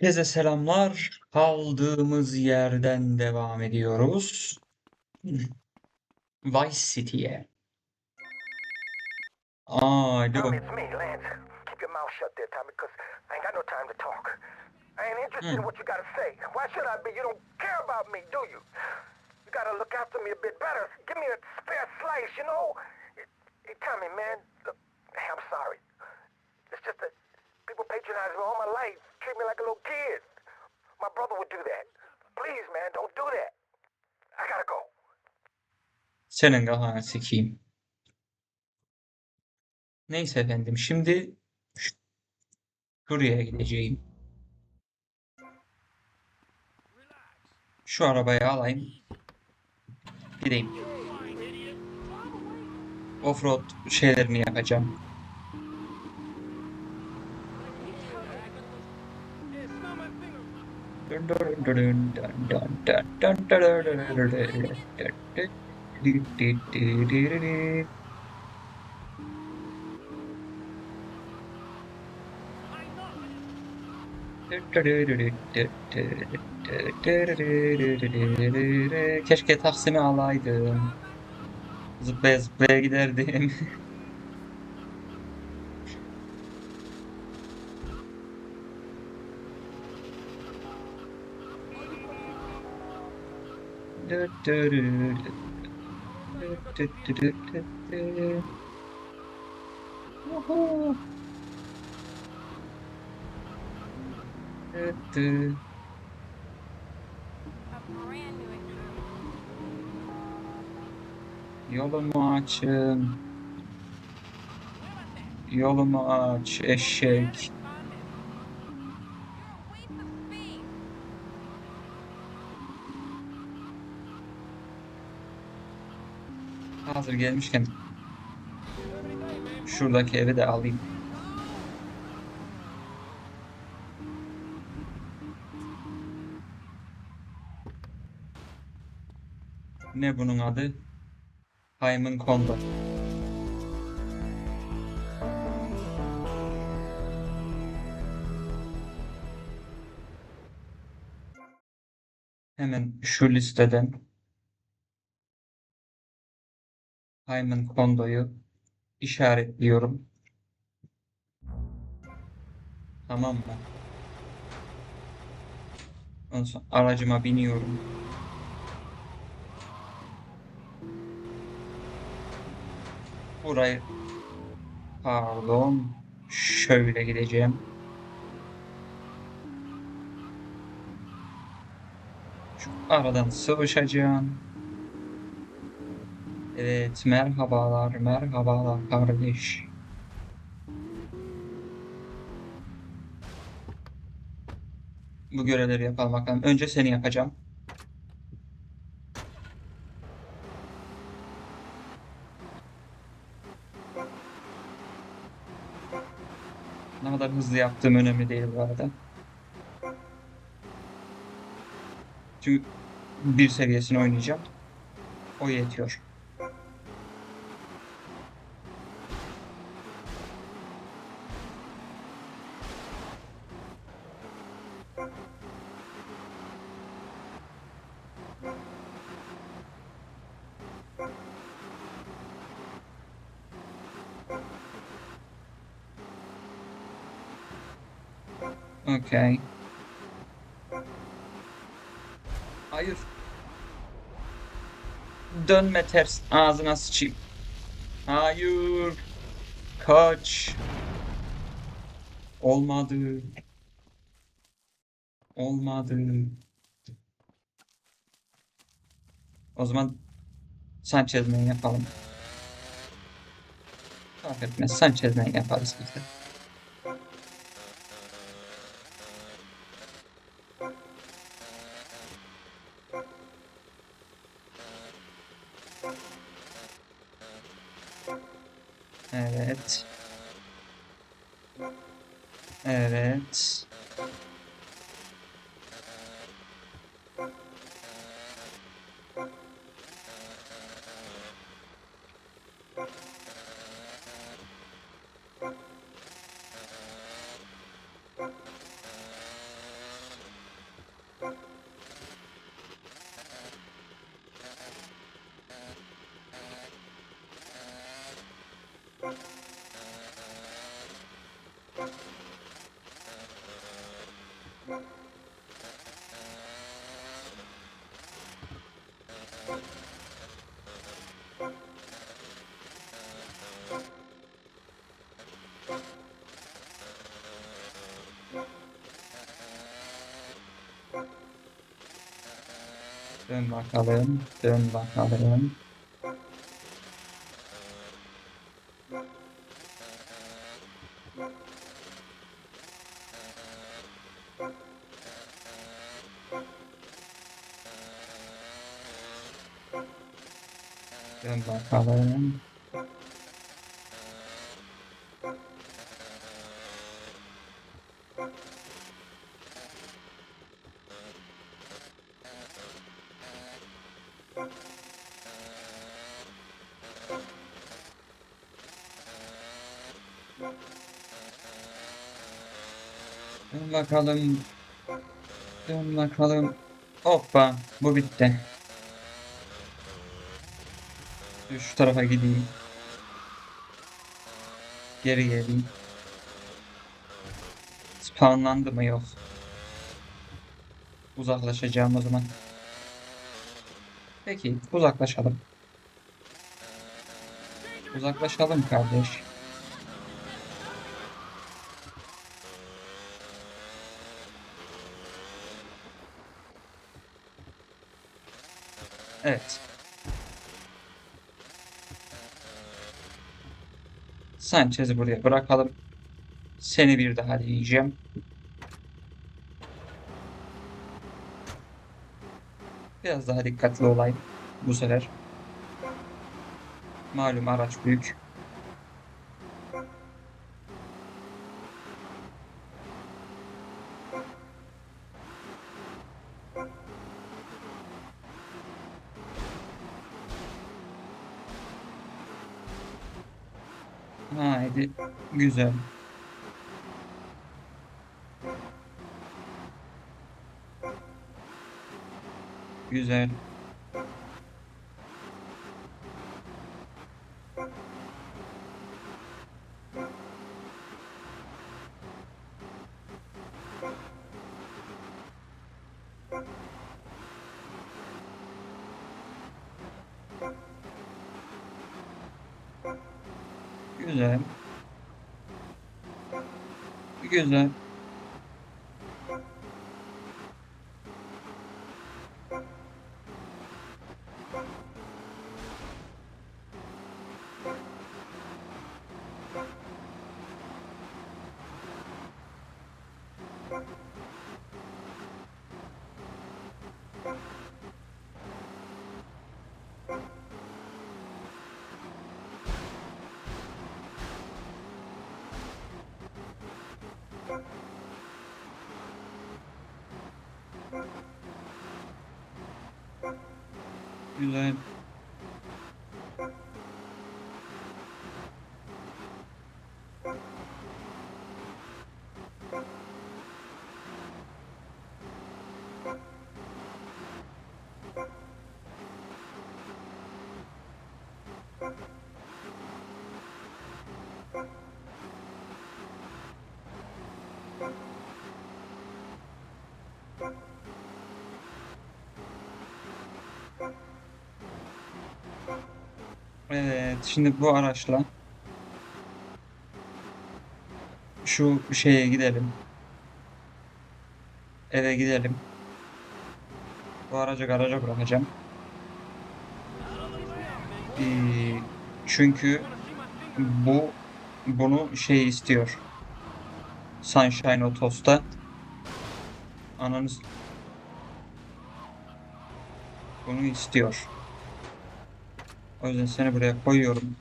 Herkese selamlar. Kaldığımız yerden devam ediyoruz. Vice City'ye. Alo. Hmm. Tommy, man, look, I'm sorry. It's just that people patronize me all my life, treat me like a little kid. My brother would do that. Please, man, don't do that. I gotta go. Senin kafanı sikeyim. Neyse efendim. Şimdi şuraya gideceğim. Şu arabayı alayım. Gideyim. Offroad şeylerini yapacağım. Keşke Taksim'i alaydım. Zıplaya zıplaya giderdim. Yolumu açın. Yolumu aç eşek. Hazır gelmişken şuradaki evi de alayım. Ne bunun adı? Hyman Kondo. Hemen şu listeden Hyman Kondo'yu işaretliyorum. Tamam mı? Ondan sonra aracıma biniyorum. Burayı pardon şöyle gideceğim. Şu aradan sıvışacağım. Evet merhabalar merhabalar kardeş. Bu görevleri yapalım bakalım. Önce seni yapacağım. Ne kadar hızlı yaptığım önemli değil bu arada. Çünkü bir seviyesini oynayacağım. O yetiyor. Okay. Hayır. Dönme ters. Ağzına sıçayım. Hayır. Kaç. Olmadı. Olmadı. O zaman Sanchez'den yapalım. Fark etmez. Sanchez'den yaparız biz de. Dön bakalım. Dön bakalım. Dön bakalım. Bakalım. Dön bakalım. Hoppa. Bu bitti. Şu tarafa gideyim. Geri geleyim. Spawnlandı mı yok. Uzaklaşacağım o zaman. Peki uzaklaşalım. Uzaklaşalım kardeş. Evet. Sanchez'i buraya bırakalım. Seni bir daha diyeceğim. Biraz daha dikkatli olayım bu sefer. Malum araç büyük. Haydi. Güzel. Güzel. Güzel. Evet, şimdi bu araçla şu şeye gidelim. Eve gidelim. Bu aracı garaja bırakacağım. Ee, çünkü bu bunu şey istiyor. Sunshine Autos'ta ananız bunu istiyor. O yüzden seni buraya koyuyorum.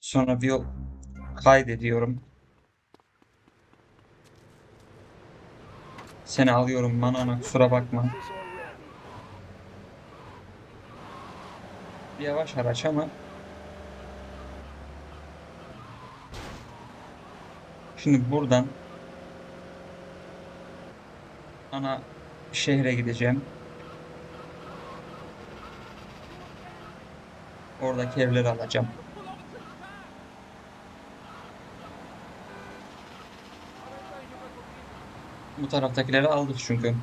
Sonra bir yol kaydediyorum. Seni alıyorum manana kusura bakma. Bir yavaş araç ama Şimdi buradan ana şehre gideceğim. Oradaki evleri alacağım. Bu taraftakileri aldık çünkü.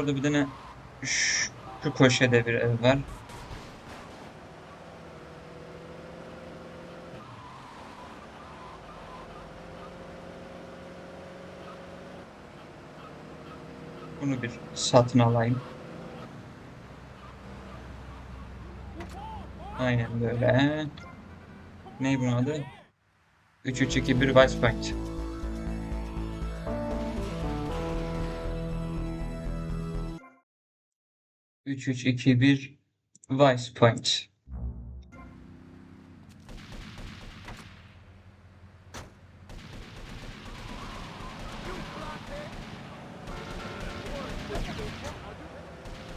burada bir tane şu, köşede bir ev var. Bunu bir satın alayım. Aynen böyle. Ne bunun adı? 3-3-2-1 Vice Pact. 3-3-2-1 Vice Point.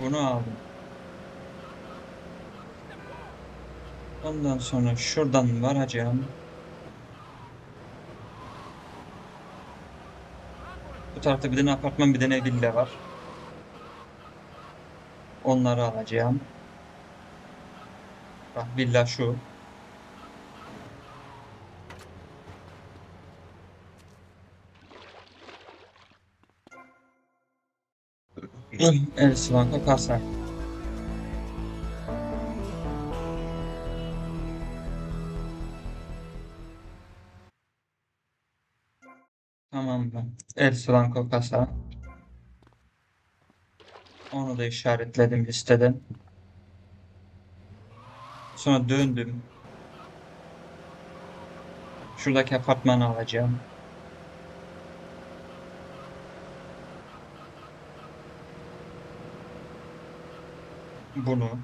Bunu aldım. Ondan sonra şuradan varacağım. Bu tarafta bir tane apartman bir tane villa var. Onları alacağım. Bak villa şu. El Svanko kasa. Tamam mı? El Svanko kasa. Onu da işaretledim listeden. Sonra döndüm. Şuradaki apartmanı alacağım. Bunu.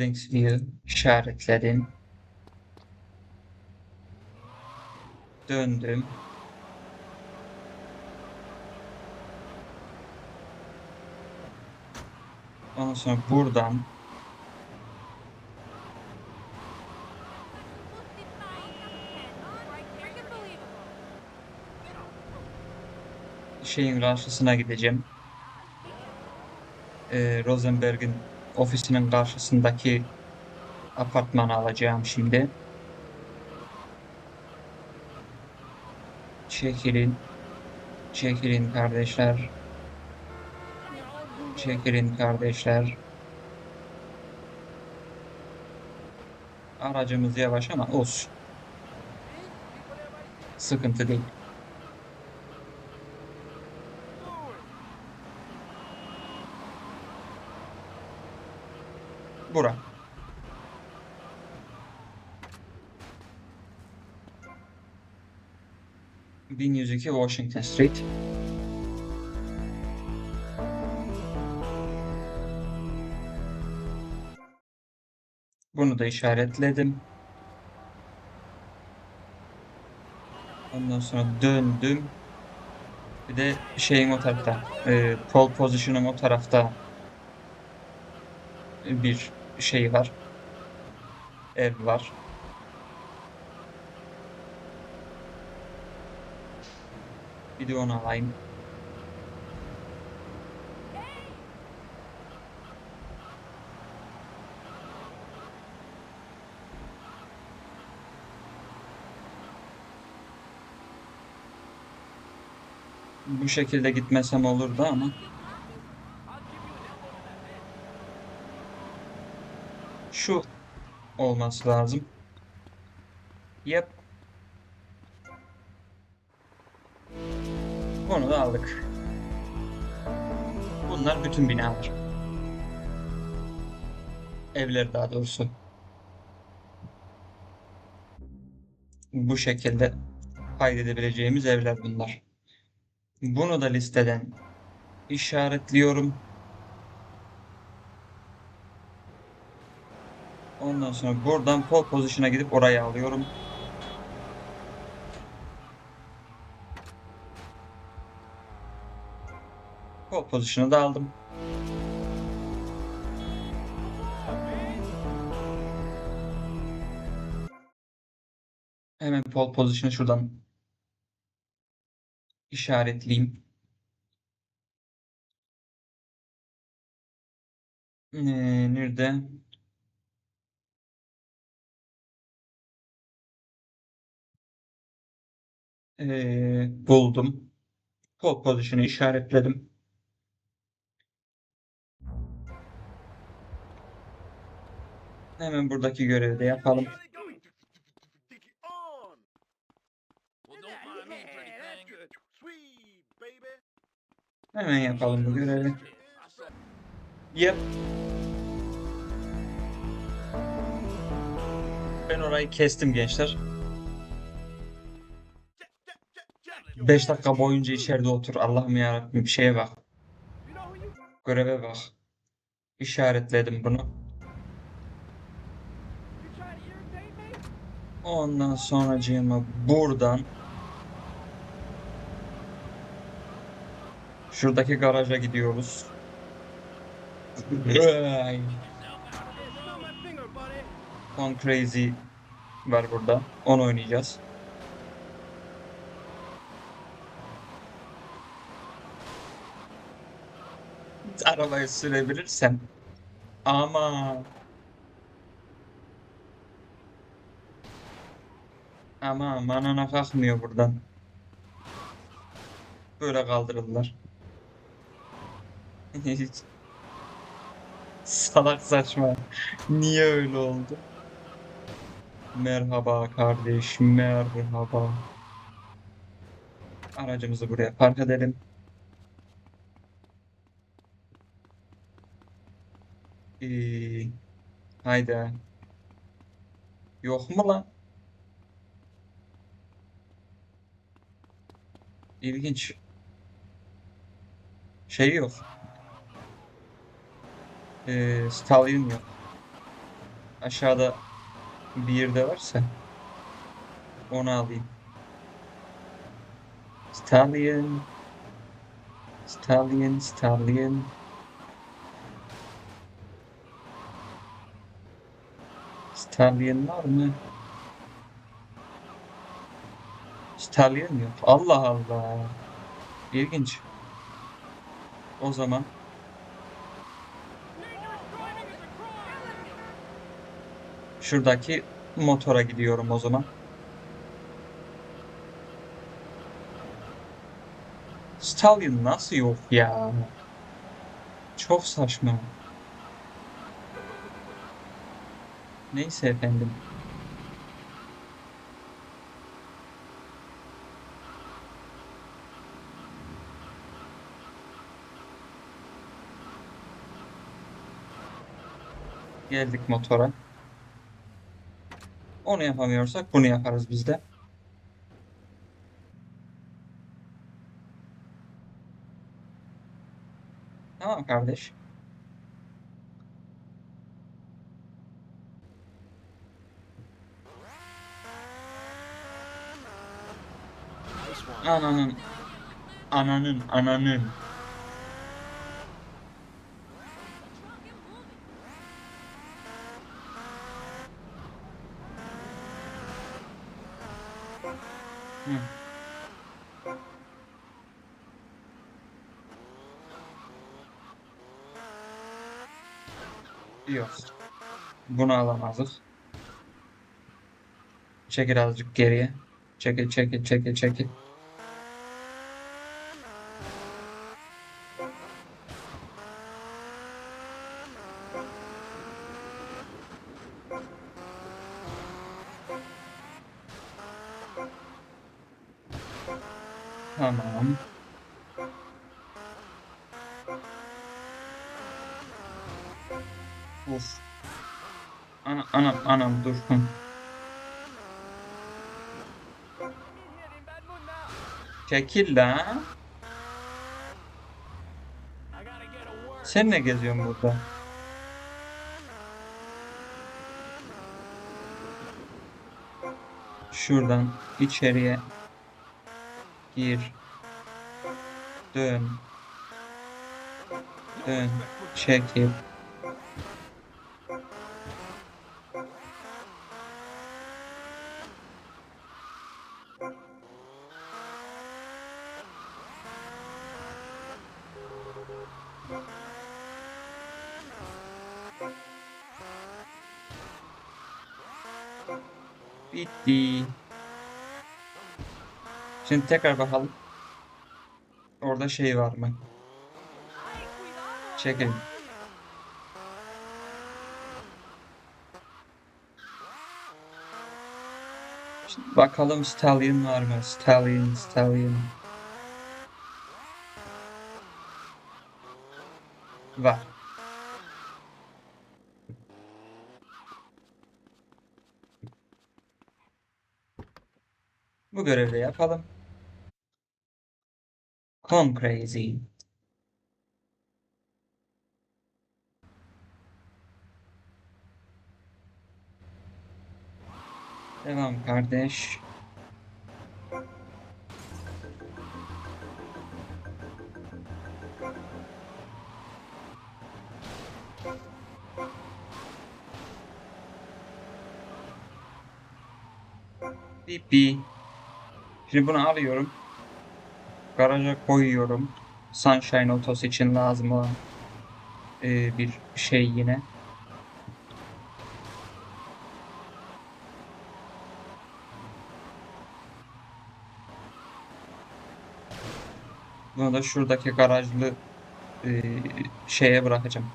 Linksville. Linksville işaretledim. Döndüm. Ondan sonra buradan şeyin karşısına gideceğim. Ee, Rosenberg'in ofisinin karşısındaki apartmanı alacağım şimdi. Çekilin. Çekilin kardeşler. Çekilin kardeşler. Aracımız yavaş ama olsun. Sıkıntı değil. Bura. Bin yüz iki Washington Street. Bunu da işaretledim. Ondan sonra döndüm. Bir de şeyin o tarafta, e, pole position'ın o tarafta bir şey var. Ev var. Bir de onu alayım. Bu şekilde gitmesem olurdu ama. Şu olması lazım. Yep. Bunu da aldık. Bunlar bütün binalar. Evler daha doğrusu. Bu şekilde kaydedebileceğimiz evler bunlar. Bunu da listeden işaretliyorum. Ondan sonra buradan pole position'a gidip orayı alıyorum. Pole position'ı da aldım. Hemen pole position'ı şuradan işaretleyeyim. Ee, nerede? Ee, buldum. Pole position'ı işaretledim. Hemen buradaki görevi de yapalım. Hemen yapalım bu görevi. Yep. Ben orayı kestim gençler. 5 dakika boyunca içeride otur. Allah'ım yarabbim bir şeye bak. Göreve bak. İşaretledim bunu. Ondan sonracığıma buradan şuradaki garaja gidiyoruz. Gone Crazy var burada. Onu oynayacağız. Arabayı sürebilirsem. Ama ama manana kalkmıyor buradan. Böyle kaldırırlar. Salak saçma. Niye öyle oldu? Merhaba kardeş, merhaba. Aracımızı buraya park edelim. Ee, hayda. Yok mu lan? İlginç. Şey yok. Ee, Stallion yok. Aşağıda bir yerde varsa onu alayım. Stallion. Stallion, Stallion. Stallion var mı? Stallion yok. Allah Allah. İlginç. O zaman şuradaki motora gidiyorum o zaman. Stallion nasıl yok ya? Çok saçma. Neyse efendim. Geldik motora. Onu yapamıyorsak bunu yaparız biz de. Tamam kardeş. Ananın ananın ananın Hı. Yok. Bunu alamazdık. Çekil azıcık geriye. Çekil çekil çekil çekil. Çekil lan. Sen ne geziyorsun burada? Şuradan içeriye gir. Dön. Dön. Çekil. Şimdi tekrar bakalım. Orada şey var mı? Çekin. Şimdi bakalım Stallion var mı? Stallion, Stallion. Var. Bu görevi de yapalım. Come crazy. Devam kardeş. Pipi. Şimdi bunu alıyorum. Garaja koyuyorum. Sunshine Autos için lazım olan e, bir şey yine. Bunu da şuradaki garajlı e, şeye bırakacağım.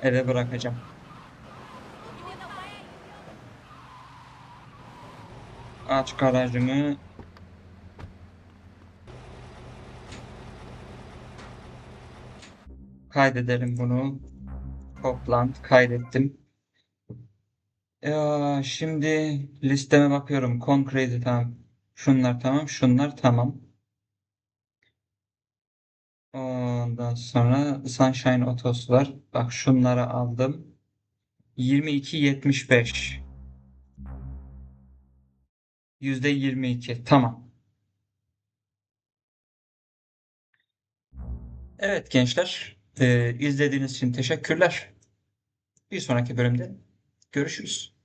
Eve bırakacağım. Aç garajını. Kaydedelim bunu. Copland kaydettim. Ya şimdi listeme bakıyorum. Concrete tamam. Şunlar tamam. Şunlar tamam. Ondan sonra Sunshine Autos var. Bak şunları aldım. 22.75. %22. Tamam. Evet gençler, e, izlediğiniz için teşekkürler. Bir sonraki bölümde görüşürüz.